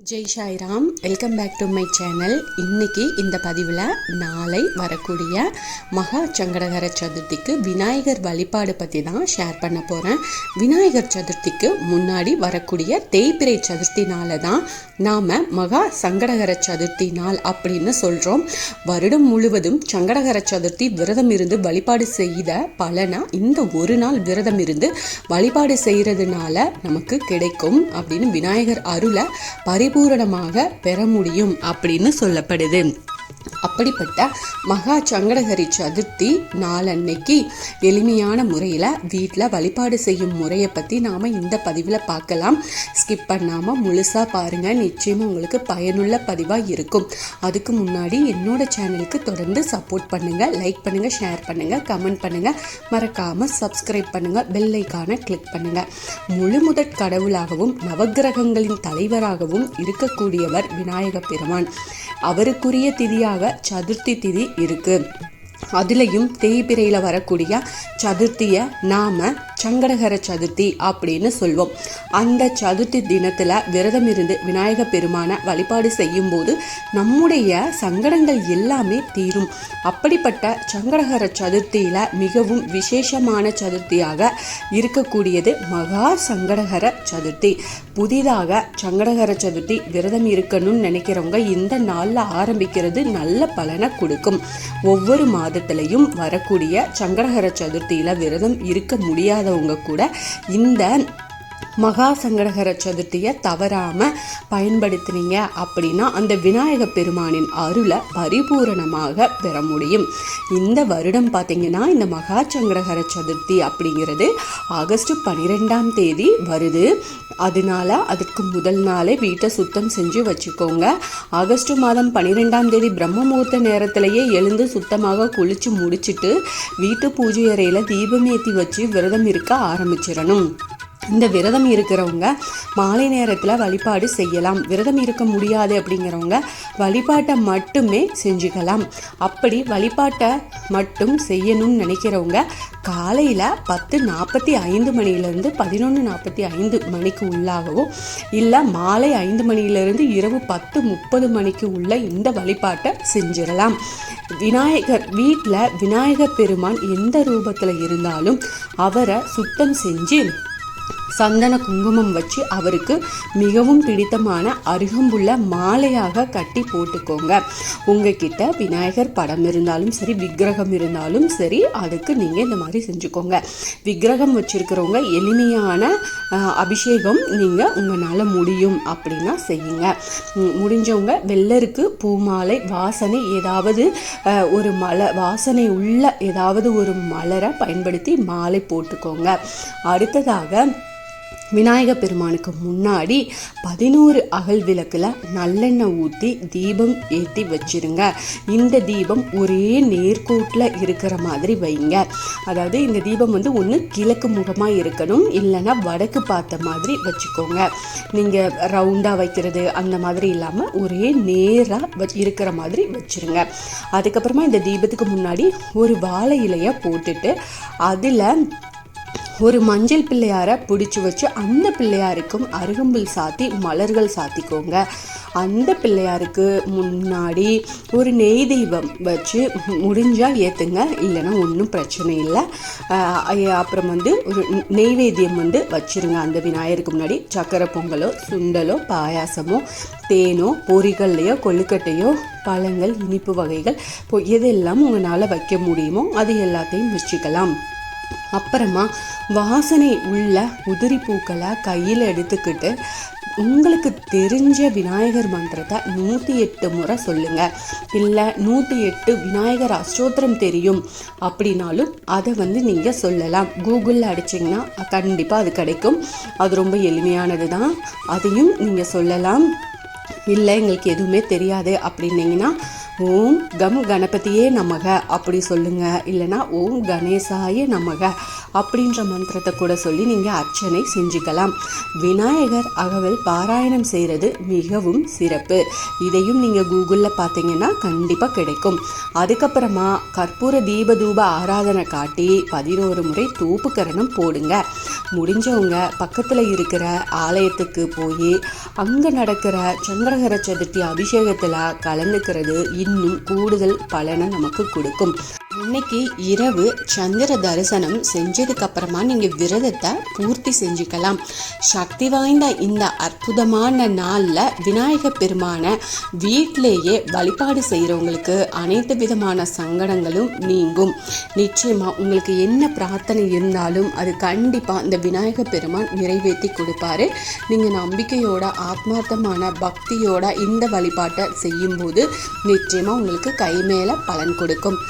Jai Sairam welcome back to my channel. இன்னைக்கு இந்த பதிவில் நாளை வரக்கூடிய மகா சங்கடகர சதுர்த்திக்கு விநாயகர் வழிபாடு பற்றி தான் ஷேர் பண்ண போகிறேன் விநாயகர் சதுர்த்திக்கு முன்னாடி வரக்கூடிய தேய்பிரை சதுர்த்தி நாளை தான் நாம் மகா சங்கடகர சதுர்த்தி நாள் அப்படின்னு சொல்கிறோம் வருடம் முழுவதும் சங்கடகர சதுர்த்தி விரதம் இருந்து வழிபாடு செய்த பலனா இந்த ஒரு நாள் விரதம் இருந்து வழிபாடு செய்கிறதுனால நமக்கு கிடைக்கும் அப்படின்னு விநாயகர் அருளை பரிபூரணமாக பெற முடியும் அப்படின்னு சொல்லப்படுது. அப்படிப்பட்ட மகா சங்கடகரி சதுர்த்தி நாளன்னைக்கு எளிமையான முறையில் வீட்டில் வழிபாடு செய்யும் முறையை பற்றி நாம் இந்த பதிவில் பார்க்கலாம். ஸ்கிப் பண்ணாமல் முழுசாக பாருங்கள் நிச்சயமாக உங்களுக்கு பயனுள்ள பதிவாக இருக்கும். அதுக்கு முன்னாடி என்னோட சேனலுக்கு தொடர்ந்து சப்போர்ட் பண்ணுங்கள் லைக் பண்ணுங்கள் ஷேர் பண்ணுங்கள் கமெண்ட் பண்ணுங்கள் மறக்காமல் சப்ஸ்கிரைப் பண்ணுங்கள் பெல் ஐக்கானை கிளிக் பண்ணுங்கள் முழு முதற் கடவுளாகவும் நவக்கிரகங்களின் தலைவராகவும் இருக்கக்கூடியவர் விநாயக பெருமான். அவருக்குரிய திதியாக சதுர்த்தி திதி இருக்கு. அதுலேயும் தேய்பிரையில் வரக்கூடிய சதுர்த்தியை நாம் சங்கடகர சதுர்த்தி அப்படின்னு சொல்வோம். அந்த சதுர்த்தி தினத்தில் விரதம் இருந்து விநாயக பெருமானை வழிபாடு செய்யும்போது நம்முடைய சங்கடங்கள் எல்லாமே தீரும். அப்படிப்பட்ட சங்கடகர சதுர்த்தியில் மிகவும் விசேஷமான சதுர்த்தியாக இருக்கக்கூடியது மகா சங்கடகர சதுர்த்தி. புதிதாக சங்கடகர சதுர்த்தி விரதம் இருக்கணும்னு நினைக்கிறவங்க இந்த நாளில் ஆரம்பிக்கிறது நல்ல பலனை கொடுக்கும். ஒவ்வொரு மாதத்திலையும் வரக்கூடிய சங்கடகர சதுர்த்தியில் விரதம் இருக்க இல்லாதவங்க கூட இந்த மகா சங்கடகர சதுர்த்தியை தவறாமல் பயன்படுத்தினீங்க அப்படின்னா அந்த விநாயக பெருமானின் அருளை பரிபூரணமாக பெற முடியும். இந்த வருடம் பார்த்தீங்கன்னா இந்த மகா சங்கடகர சதுர்த்தி அப்படிங்கிறது ஆகஸ்ட் பன்னிரெண்டாம் தேதி வருது. அதனால அதுக்கு முதல் நாளே வீட்டை சுத்தம் செஞ்சு வச்சுக்கோங்க. ஆகஸ்ட் மாதம் பன்னிரெண்டாம் தேதி பிரம்ம முகூர்த்த நேரத்திலேயே எழுந்து சுத்தமாக குளித்து முடிச்சிட்டு வீட்டு பூஜை அறையில் தீபமேத்தி வச்சு விரதம் இருக்க ஆரம்பிச்சிடணும். இந்த விரதம் இருக்கிறவங்க மாலை நேரத்தில் வழிபாடு செய்யலாம். விரதம் இருக்க முடியாது அப்படிங்கிறவங்க வழிபாட்டை மட்டுமே செஞ்சுக்கலாம். அப்படி வழிபாட்டை மட்டும் செய்யணும்னு நினைக்கிறவங்க காலையில் பத்து நாற்பத்தி ஐந்து மணிலேருந்து பதினொன்று நாற்பத்தி ஐந்து மணிக்கு உள்ளாகவோ இல்லை மாலை ஐந்து மணியிலிருந்து இரவு பத்து முப்பது மணிக்கு உள்ள இந்த வழிபாட்டை செஞ்சிடலாம். விநாயகர் வீட்டில் விநாயகர் பெருமான் எந்த ரூபத்தில் இருந்தாலும் அவரை சுத்தம் செஞ்சு சந்தன குங்குமம் வச்சு அவருக்கு மிகவும் பிடித்தமான அருகம்புள்ள மாலையாக கட்டி போட்டுக்கோங்க. உங்ககிட்ட விநாயகர் படம் இருந்தாலும் சரி விக்கிரகம் இருந்தாலும் சரி அதுக்கு நீங்கள் இந்த மாதிரி செஞ்சுக்கோங்க. விக்கிரகம் வச்சுருக்கிறவங்க எளிமையான அபிஷேகம் நீங்கள் உங்களால் முடியும் அப்படின்னா செய்யுங்க. முடிஞ்சவங்க வெள்ளருக்கு பூமாலை வாசனை ஏதாவது ஒரு மலை வாசனை உள்ள ஏதாவது ஒரு மலரை பயன்படுத்தி மாலை போட்டுக்கோங்க. அடுத்ததாக விநாயக பெருமானுக்கு முன்னாடி பதினோரு அகல் விளக்கில் நல்லெண்ணெய் ஊற்றி தீபம் ஏற்றி வச்சிருங்க. இந்த தீபம் ஒரே நேர்கோட்டில் இருக்கிற மாதிரி வைங்க. அதாவது இந்த தீபம் வந்து ஒன்று கிழக்கு முகமாக இருக்கணும் இல்லைன்னா வடக்கு பார்த்த மாதிரி வச்சுக்கோங்க. நீங்கள் ரவுண்டாக வைக்கிறது அந்த மாதிரி இல்லாமல் ஒரே நேராக இருக்கிற மாதிரி வச்சுருங்க. அதுக்கப்புறமா இந்த தீபத்துக்கு முன்னாடி ஒரு வாழை இலையை போட்டுட்டு அதில் ஒரு மஞ்சள் பிள்ளையாரை பிடிச்சி வச்சு அந்த பிள்ளையாருக்கும் அருகம்புல் சாத்தி மலர்கள் சாத்திக்கோங்க. அந்த பிள்ளையாருக்கு முன்னாடி ஒரு நெய் தெய்வம் வச்சு முடிஞ்சால் ஏற்றுங்க இல்லைன்னா ஒன்றும் பிரச்சனை இல்லை. அப்புறம் வந்து ஒரு நெய்வேத்தியம் வந்து வச்சுருங்க. அந்த விநாயகருக்கு முன்னாடி சக்கரை பொங்கலோ சுண்டலோ பாயாசமோ தேனோ பொரிகள்லையோ கொழுக்கட்டையோ பழங்கள் இனிப்பு வகைகள் இப்போ எதெல்லாம் உங்களால் வைக்க முடியுமோ அது எல்லாத்தையும் வச்சுக்கலாம். அப்புறமா வாசனை உள்ள உதிரி பூக்களை கையில் எடுத்துக்கிட்டு உங்களுக்கு தெரிஞ்ச விநாயகர் மந்திரத்தை நூற்றி எட்டு முறை சொல்லுங்கள் இல்லை நூற்றி எட்டு விநாயகர் அஸ்தோத்திரம் தெரியும் அப்படின்னாலும் அதை வந்து நீங்கள் சொல்லலாம். கூகுளில் அடிச்சிங்கன்னா கண்டிப்பாக அது கிடைக்கும். அது ரொம்ப எளிமையானது தான் அதையும் நீங்கள் சொல்லலாம். இல்லை எங்களுக்கு எதுவுமே தெரியாது. அப்படின்னீங்கன்னா ஓம் கம் கணபதியே நமக அப்படி சொல்லுங்கள் இல்லைன்னா ஓம் கணேசாய நமக அப்படின்ற மந்திரத்தை கூட சொல்லி நீங்கள் அர்ச்சனை செஞ்சுக்கலாம். விநாயகர் அகவல் பாராயணம் செய்கிறது மிகவும் சிறப்பு. இதையும் நீங்கள் கூகுளில் பார்த்தீங்கன்னா கண்டிப்பாக கிடைக்கும். அதுக்கப்புறமா கற்பூர தீப தூப ஆராதனை காட்டி பதினோரு முறை தூப்புக்கரணம் போடுங்க. முடிஞ்சவங்க பக்கத்தில் இருக்கிற ஆலயத்துக்கு போய் அங்கே நடக்கிற சந்திரகர சதுர்த்தி அபிஷேகத்தில் கலந்துக்கிறது இன்னும் கூடுதல் பலனை நமக்கு கொடுக்கும். இன்னைக்கு இரவு சந்திர தரிசனம் செஞ்சதுக்கு அப்புறமா நீங்கள் விரதத்தை பூர்த்தி செஞ்சுக்கலாம். சக்தி வாய்ந்த இந்த அற்புதமான நாளில் விநாயகர் பெருமான வீட்டிலேயே வழிபாடு செய்கிறவங்களுக்கு அனைத்து விதமான சங்கடங்களும் நீங்கும். நிச்சயமாக உங்களுக்கு என்ன பிரார்த்தனை இருந்தாலும் அது கண்டிப்பாக இந்த விநாயகர் பெருமான் நிறைவேற்றி கொடுப்பாரு. நீங்கள் நம்பிக்கையோட ஆத்மார்த்தமான பக்தியோட இந்த வழிபாட்டை செய்யும்போது நிச்சயமாக உங்களுக்கு கை மேலே பலன் கொடுக்கும்.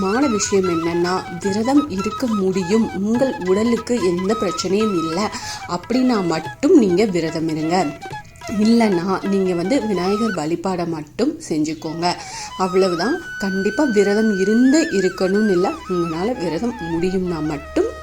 முக்கியமான விஷயம் என்னன்னா விரதம் இருக்க முடியும். உங்கள் உடலுக்கு எந்த பிரச்சனையும் இல்லை. அப்படின்னா மட்டும் நீங்கள் விரதம் இருங்க. இல்லைன்னா நீங்கள் வந்து விநாயகர் வழிபாடை மட்டும் செஞ்சுக்கோங்க. அவ்வளவுதான். கண்டிப்பாக விரதம் இருந்து இருக்கணும்னு இல்லை. உங்களால் விரதம் முடியும்னா மட்டும்